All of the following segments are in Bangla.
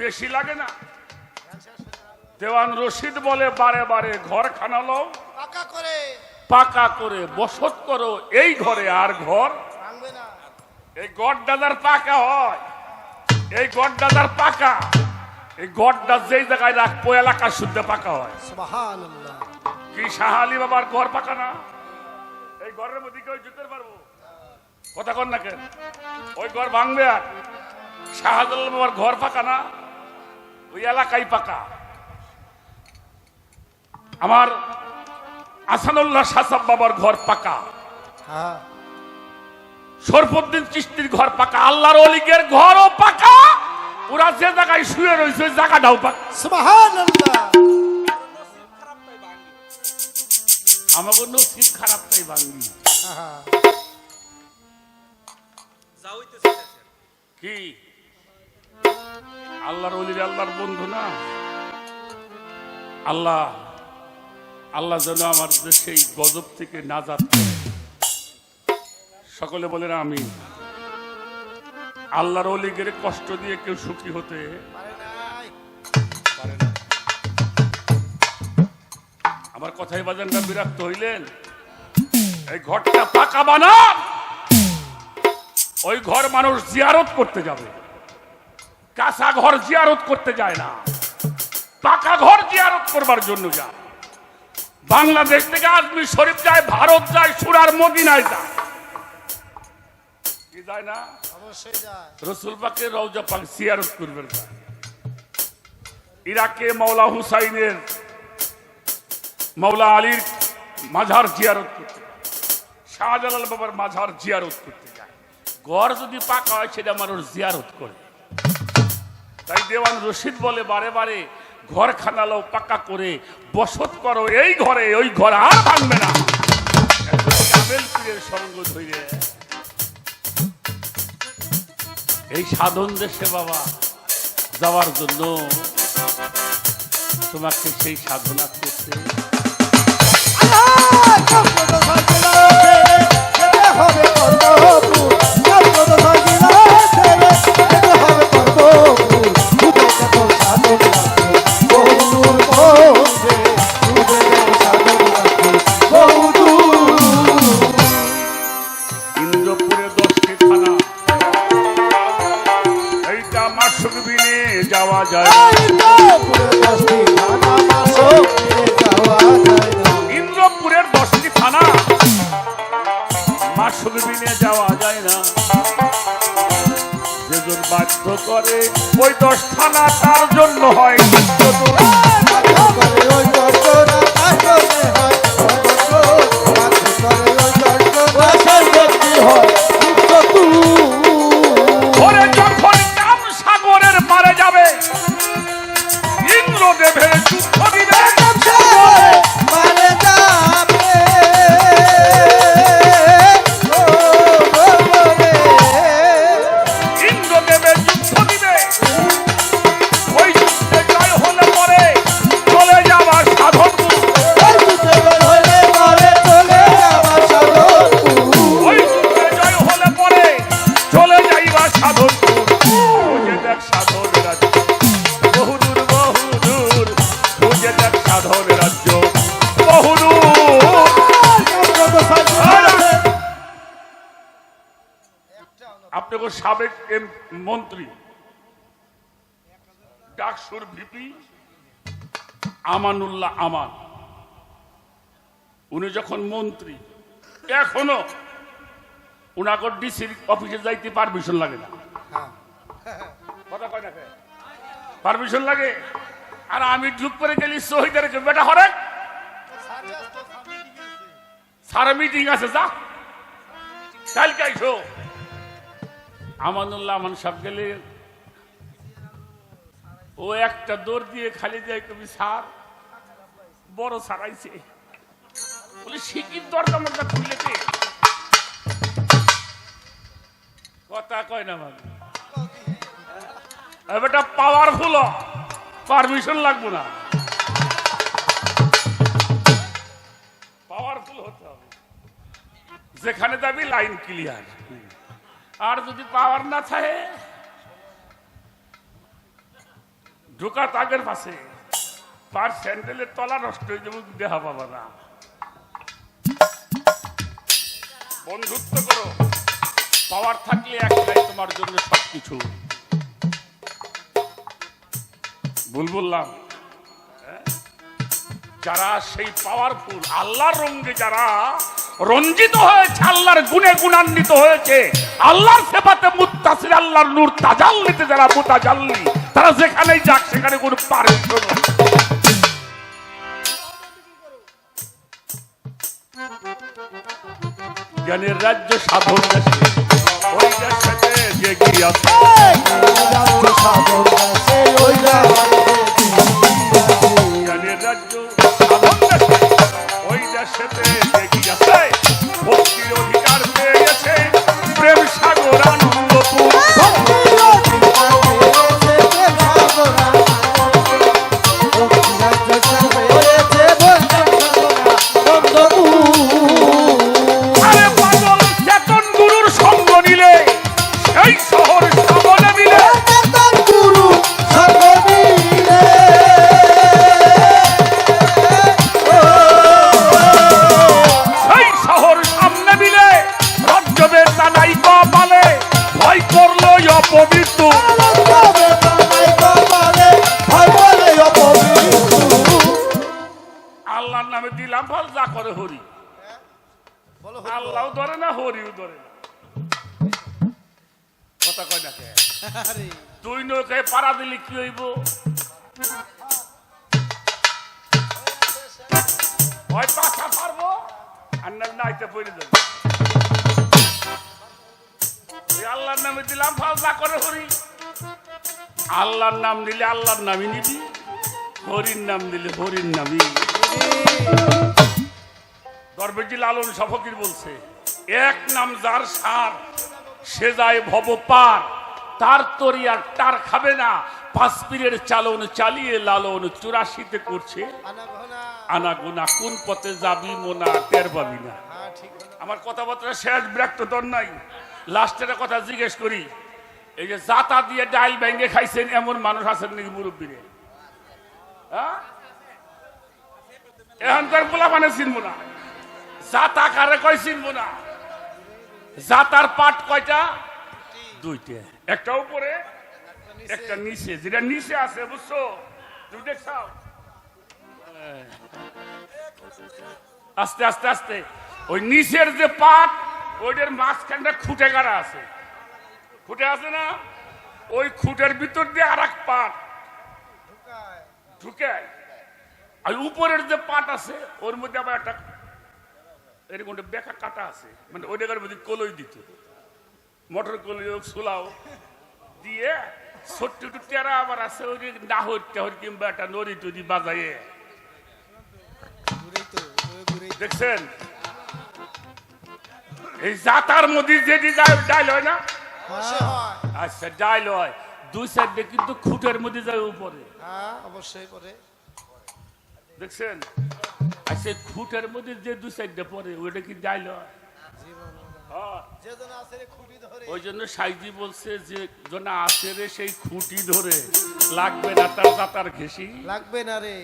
বেশি লাগে না। দেওয়ান রশিদ বলে বারে বারে ঘর খানালো পাকা করে। পাকা করে বসত করো এই ঘরে আর ঘর। এই গড় দাদার পাকা হয়। এই গড় দাদার পাকা। এই গড়টা যেই জায়গায় রাখব এলাকা শুদ্ধ পাকা হয়। কি শাহালি বাবার ঘর পাকা না? এই ঘরের মধ্যে কেউ যেতে পারব কথা কর না কেন? ওই ঘর ভাঙবে আর। শাহজালাল বাবার ঘর পাকা না? ওই এলাকাই পাকা। আমার আসানুল্লাহ সাসাব বাবার ঘর পাকা। হ্যাঁ। সরফুদ্দিন চিস্তির ঘর পাকা। আল্লাহর অলিকের ঘরও পাকা। ওরা যে জায়গায় শুয়ে রয়েছে ওই জায়গাটাও পাকা। সুবহানাল্লাহ। আমাকে নসিব খারাপ তাই ভাঙবি হ্যাঁ। কি? আল্লাহর অলির আল্লাহর বন্ধু না। আল্লাহ আল্লাহ যেন আমার এই গজব থেকে নাজাত দেয়। সকলে বলেন আমি আল্লাহর অলিগের কষ্ট দিয়ে কেউ সুখী হতে না। আমার কথাই বাজানটা বিরক্ত হইলেন? এই ঘরটা পাকা বানান ওই ঘর মানুষ জিয়ারত করতে যাবে। কাঁচা ঘর জিয়ারত করতে যায় না। পাকা ঘর জিয়ারত করবার জন্য যায়। বাংলাদেশ থেকে আজমি শরীফ যায়, ভারত যায়, সুরার মদিনায় যায়। ইরাকে মাওলা হুসাইনের, মাওলা আলীর মাঝার করতে শাহজালাল বাবার মাঝার করতে যায়। ঘর যদি পাকা হয়, সেটা মানুষ জিয়ারত করে। তাই দেওয়ান রশিদ বলে, বারে বারে ঘর খানালো পাকা করে, বসত করো, এই ঘরে, ওই ঘর আর ভাঙবে না। এই সাধন দেশে বাবা, যাওয়ার জন্য তোমাকে সেই সাধনা করতে। যায়। ইন্দ্রপুরের দশটি থানা যাওয়া যায় না। যেজন বাধ্য করে ওই দশ থানা তার জন্য হয়। সাবেক এম মন্ত্রী। ডাকসুর ভিপি আমানুল্লাহ আমান। উনি যখন মন্ত্রী এখনও উনাকে ডিসির অফিসে যাইতে পারমিশন লাগে না। কথা কয় না পারমিশন লাগে? আর আমি ঢুক করে গেলি শহীদের বেটা হরে। সারা মিটিং আছে। যা। কালকে আইসো। আমানুল্লাহ আমান সব গেলে ও একটা দৌড় দিয়ে খালি যায় কবি সার বড় সারাইছে বলে শিকির দরকার মধ্যে খুলেছে কথা কয় না মানে পাওয়ারফুল পারমিশন লাগবো না। পাওয়ারফুল হতে হবে। যেখানে যাবি লাইন ক্লিয়ার আর যদি পাওয়ার না থাকে, ঢোকা তাগের পাশে। পার স্যান্ডেলের তলা নষ্ট হয়ে যাবে দেখা পাবা না। বন্ধুত্ব করো। পাওয়ার থাকলে একটাই তোমার জন্য সবকিছু ভুল বললাম? যারা সেই পাওয়ারফুল আল্লাহর রঙ্গে যারা রঞ্জিত হয়েছে, আল্লাহর গুণে গুণান্বিত হয়েছে, আল্লাহর সেবাতে মুত্তাসির, আল্লাহর নূর তাজাল্লিতে যারা মুতাজাল্লি, তারা যেখানেই যাক, সেখানে কোনো পারিশ্র জ্ঞানের রাজ্য সাধন ওই দেশেতে যে গিয়াছে জ্ঞানের রাজ্য দেশে ওই দেশেতে যে গিয়াছে ভক্তির অধিকার পেয়ে তুই নৌকায় পাড়া দিলে, কি হইব? পারব? না পড়ে আল্লাহর নামে দিলাম নাম দিলে আল্লাহর নামই নিবি, হরির নাম দিলে হরির নামই। দরবেজি লালন সফকির বলছে, এক নাম যার সার, সে যায় ভব পার তার তরি আর টার খাবে না। পাঁচ পীরের চালন চালিয়ে লালন চুরাশিতে করছে। আনাগোনা। কোন পথে যাবি মোনা টের পাবি না। হ্যাঁ আমার কথাবার্তা শেষ বিরক্ত তোর নাই। লাস্টের কথা জিজ্ঞেস করি এই যে জাতা দিয়ে ডাইল ভেঙে খাইছেন এমন মানুষ আছেন নাকি মুরব্বীরে? হ্যাঁ? এখনকার পোলা মানে চিনবো না। জাতা কারে কয় চিনবো না? জাতার পাট কয়টা? দুইটা। একটা উপরে, একটা নিচে। যেটা নিচে আছে, বুঝছ? তুমি দেখছাও? আস্তে আস্তে আস্তে। ওই নিচের যে পাট ওইটার মাঝখানটা খুঁটে গাড়া আছে। খুঁটে আছে না? ওই খুঁটের ভিতর দিয়ে আর এক পাট ঢুকে। আর উপরের যে পাট আছে, ওর মধ্যে আবার একটা, এরকম একটা বেকা কাটা আছে। মানে ওই জায়গার মধ্যে কলই দিত। মোটর কলই হোক সোলাও দিয়ে ছোট্ট একটু টেরা আবার আছে ওই নাহর টাহর কিংবা একটা নড়ি টড়ি বাজাইয়ে। দেখছেন? এই জাতার মধ্যে যেটি ডাইল হয় না? আচ্ছা ডাইল হয়। দুই সাইডে কিন্তু খুঁটের মধ্যে যায় উপরে। হ্যাঁ অবশ্যই পরে। দেখছেন? সেই খুঁটের মধ্যে যে দুই সাইডে পরে ওইটা কি ডাইল হয়? জীবন। আছে খুঁটি ধরে। ওই জন্য সাইজি বলছে যে জন আছে রে সেই খুঁটি ধরে লাগবে না তার দাতার ঘেসি লাগবে না রে।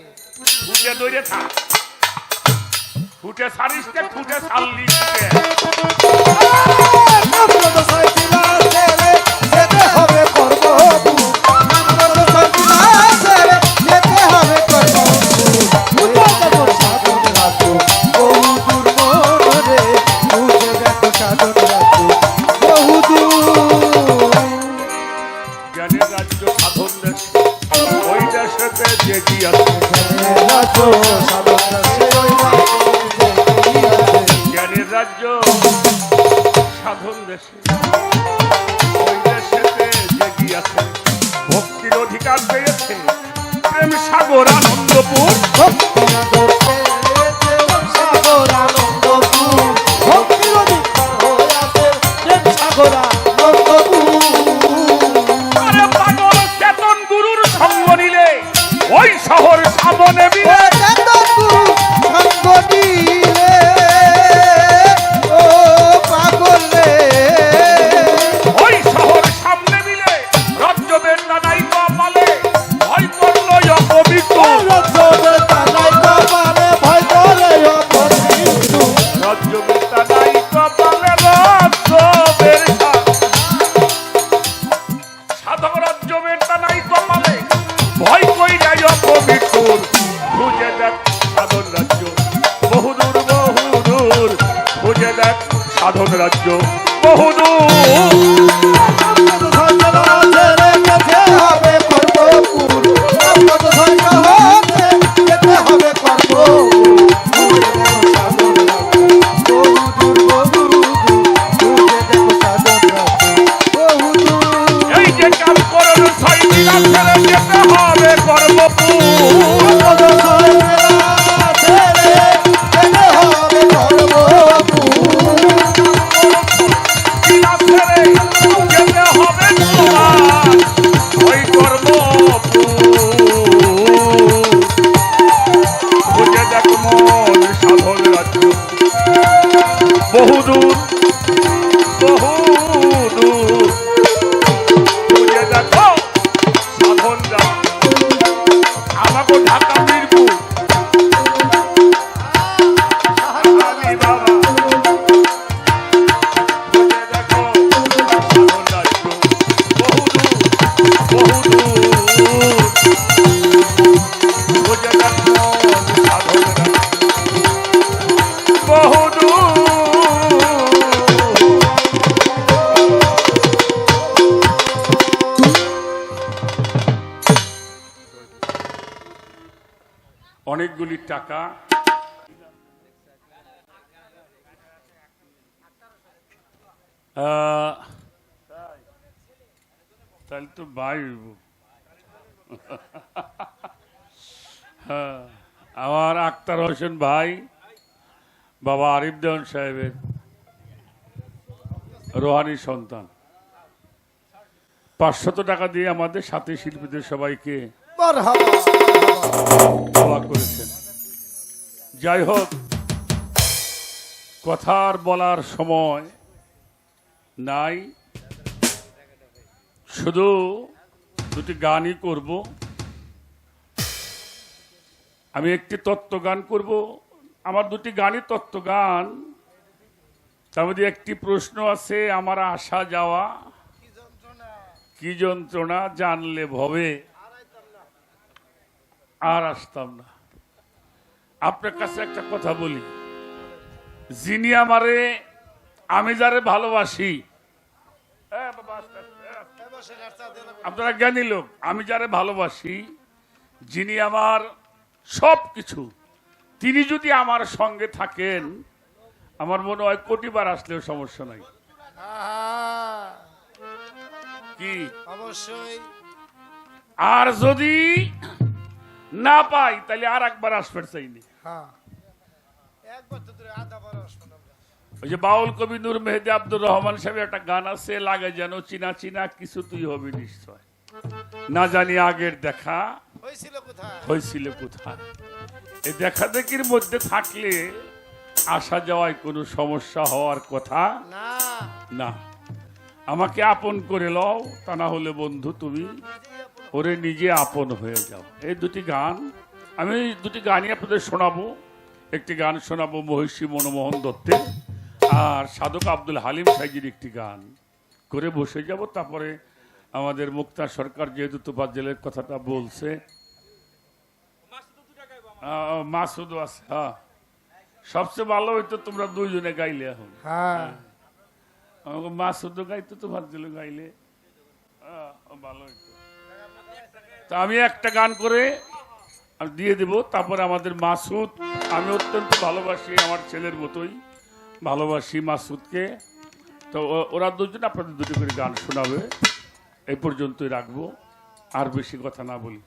খুঁটে ধরে থাক। খুঁটে ছাড়িস খুঁটে ছাড়লি খুঁজে দেখ সাধন রাজ্য বহুদূর। বহুদূর তাহলে তো হইব। হ্যাঁ, আমার আক্তার হোসেন ভাই বাবা আরিফ দেওয়ান সাহেবের রোহানি সন্তান পাঁচশত টাকা দিয়ে আমাদের সাথে শিল্পীদের সবাইকে করেছেন যাই হোক কথার বলার সময় নাই। শুধু দুটি গানই করব। আমি একটি তত্ত্ব গান করব। আমার দুটি গানই তত্ত্ব গান। তার মধ্যে একটি প্রশ্ন আছে, আমার আসা যাওয়া কি যন্ত্রণা জানলে ভবে? আর আসতাম না। আপনার কাছে একটা কথা বলি। যিনি আমারে আমি যারে ভালোবাসি। আপনারা জ্ঞানী লোক আমি যারে ভালোবাসি যিনি আমার সব কিছু তিনি যদি আমার সঙ্গে থাকেন আমার মনে হয় কোটিবার আসলেও সমস্যা নাই। কি? অবশ্যই। আর যদি না পাই তাহলে আর একবার আসবার চাইনি হ্যাঁ। একবার তো আধা বরস শুনলাম ওই যে বাউল কবি নূর মেহেদি আব্দুর রহমান সাহেবের একটা গান আছে লাগে যেন চিনা চিনা কিছু তুই হবি নিশ্চয়। না জানি আগের দেখা। হয়েছিল কোথায়? এই দেখা দেখির মধ্যে থাকলে আসা যাওয়ায় কোনো সমস্যা হওয়ার কথা না। না। আমাকে আপন করে লও তা না হলে বন্ধু তুমি ওরে নিজে আপন হয়ে যাও। এই দুটি গান আমি দুটি গানই আপনাদের শোনাবো। একটি গান শোনাবো মহিষী মনমোহন দত্তের। আর সাধক আব্দুল হালিম সাইজির একটি গান। করে বসে যাব তারপরে আমাদের মুক্তার সরকার যেহেতু তোফাত জেলের কথাটা বলছে। মাসুদও আছে হ্যাঁ। সবচেয়ে ভালো হইতো তোমরা দুইজনে গাইলে এখন। হ্যাঁ। মাছ গাইতো তো ভাত দিল গাইলে ভালো হইতো। তা আমি একটা গান করে দিয়ে দেব তারপরে আমাদের মাসুদ। আমি অত্যন্ত ভালোবাসি আমার ছেলের মতোই। ভালোবাসি মাসুদকে। তো ওরা দুজন আপনাদের দুটো করে গান শোনাবে। এই পর্যন্তই রাখব। আর বেশি কথা না বলি।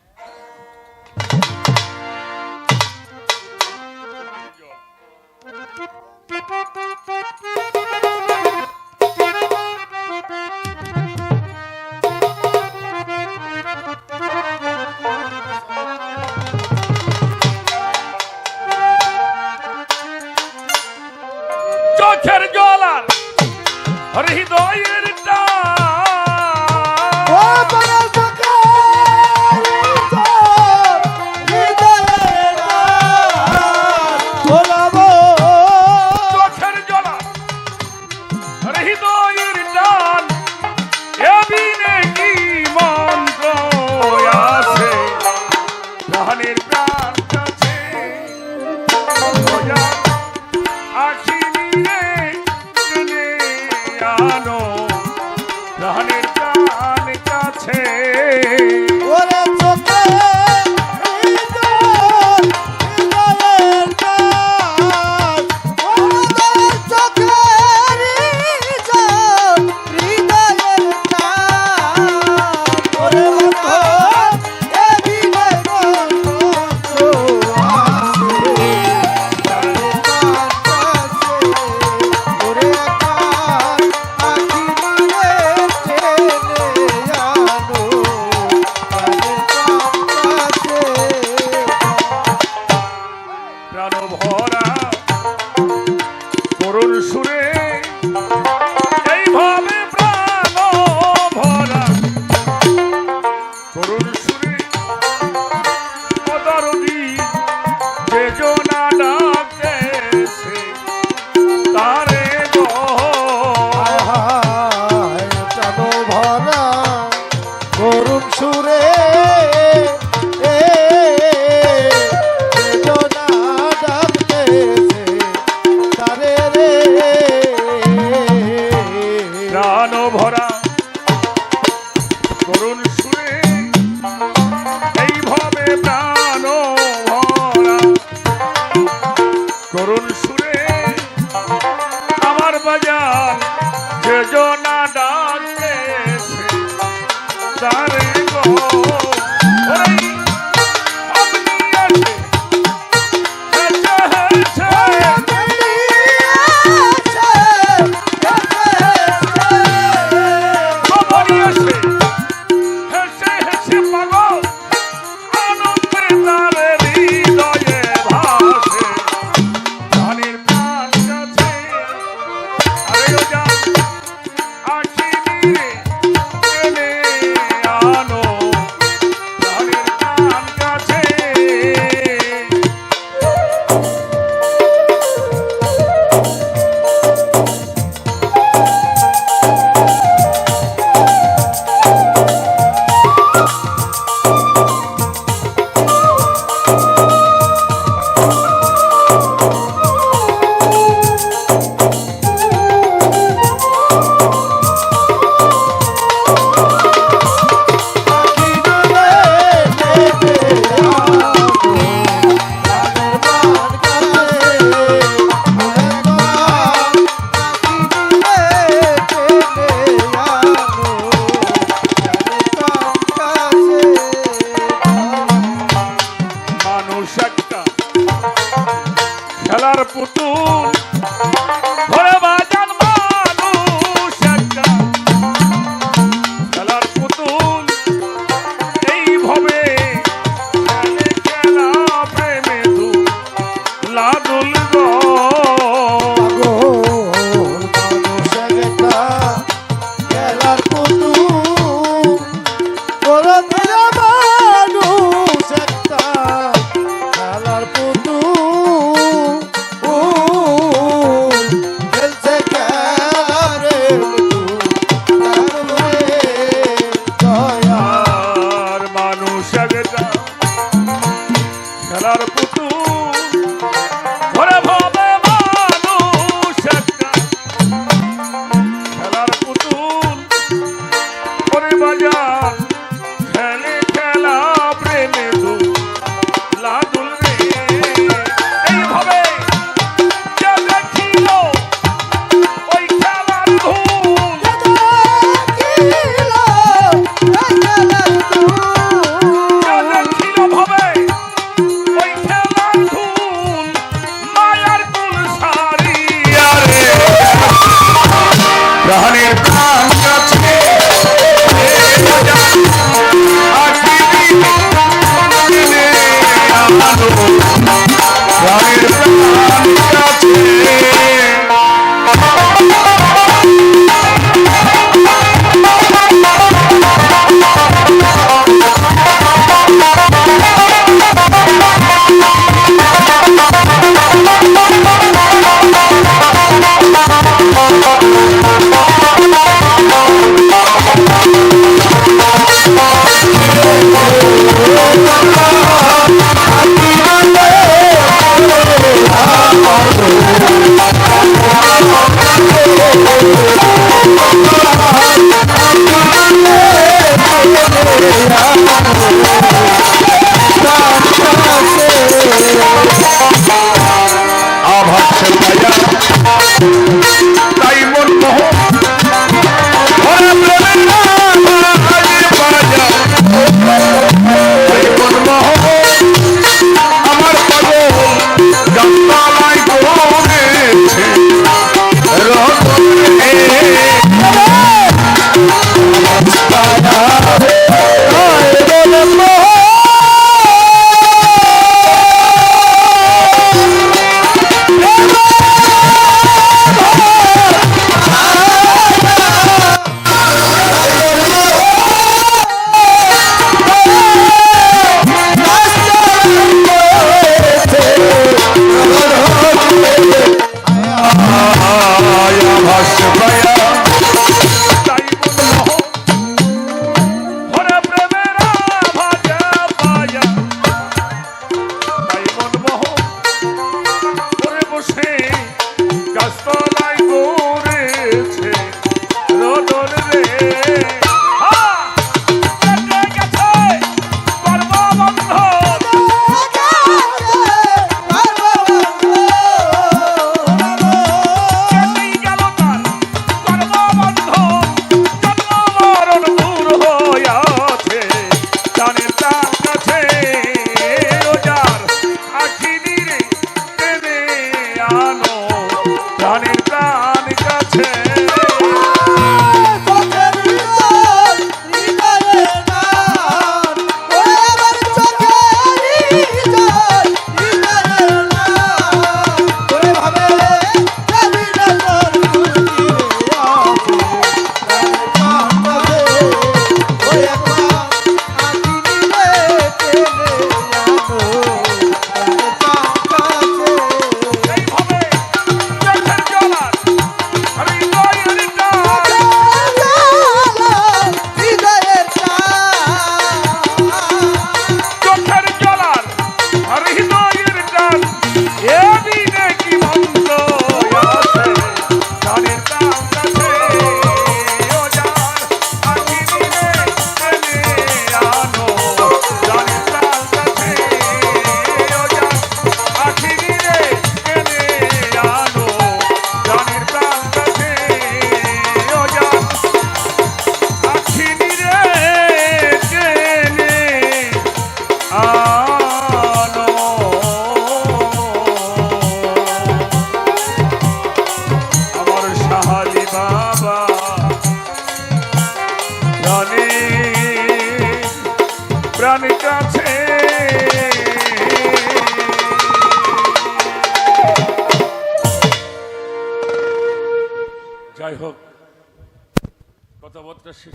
হৃদয়ের